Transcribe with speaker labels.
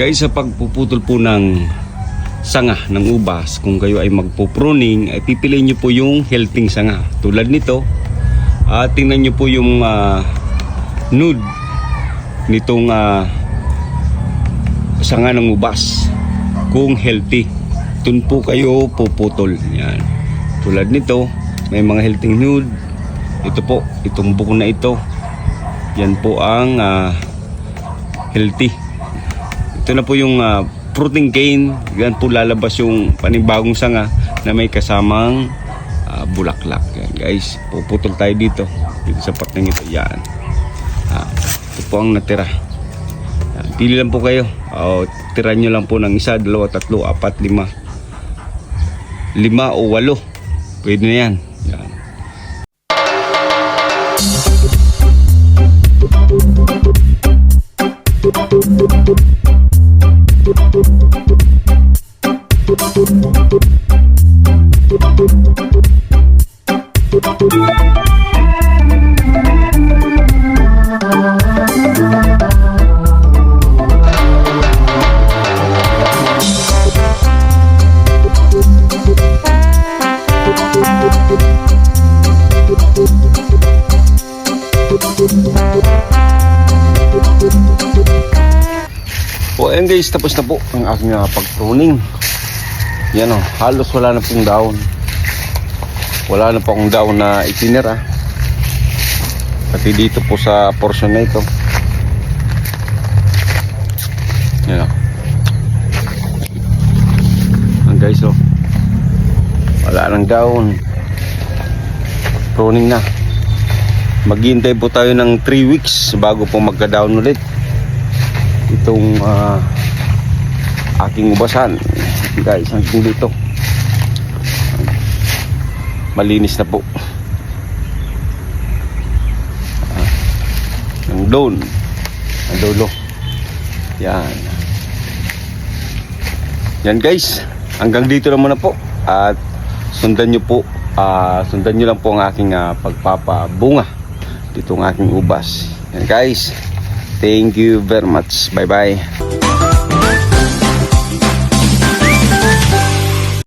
Speaker 1: Guys, sa pagpuputol po ng sanga ng ubas, kung kayo ay magpo-pruning, ay pipiliin nyo po yung healthy sanga. Tulad nito, ah tingnan nyo po yung ah, nude nitong ah, sanga ng ubas. Kung healthy, dun po kayo puputol. Yan. Tulad nito, may mga healthy nude. Ito po, itong buko na ito. Yan po ang ah, healthy. Ito na po yung ah, protein gain. Yan po lalabas yung panibagong sanga na may kasamang ah, bulaklak. Yan guys, puputol tayo dito. Dito sa parteng ito. Yan. Ah, ito po ang natira. Yan, pili lang po kayo. O, tira nyo lang po ng isa, dalawa, tatlo, apat, lima. Lima o walo. Pwede na yan. Yan. Po, ayan guys, tapos na po ang aking uh, pag-pruning. Yan o, halos wala na pong daon. Wala na pong daon na itinira. Pati dito po sa portion na ito. Yan o. Ang guys o. Wala nang daon. Pruning na. Maghihintay po tayo ng 3 weeks bago po magka-down ulit itong ah, aking ubasan guys hanggang dito malinis na po. Ah, ang doon ang dulo. Yan. Yan guys. Hanggang dito na muna po. At sundan nyo po ah, sundan nyo lang po ang aking ah, pagpapabunga. Dito ang aking ubas. Yan guys. Thank you very much. Bye-bye.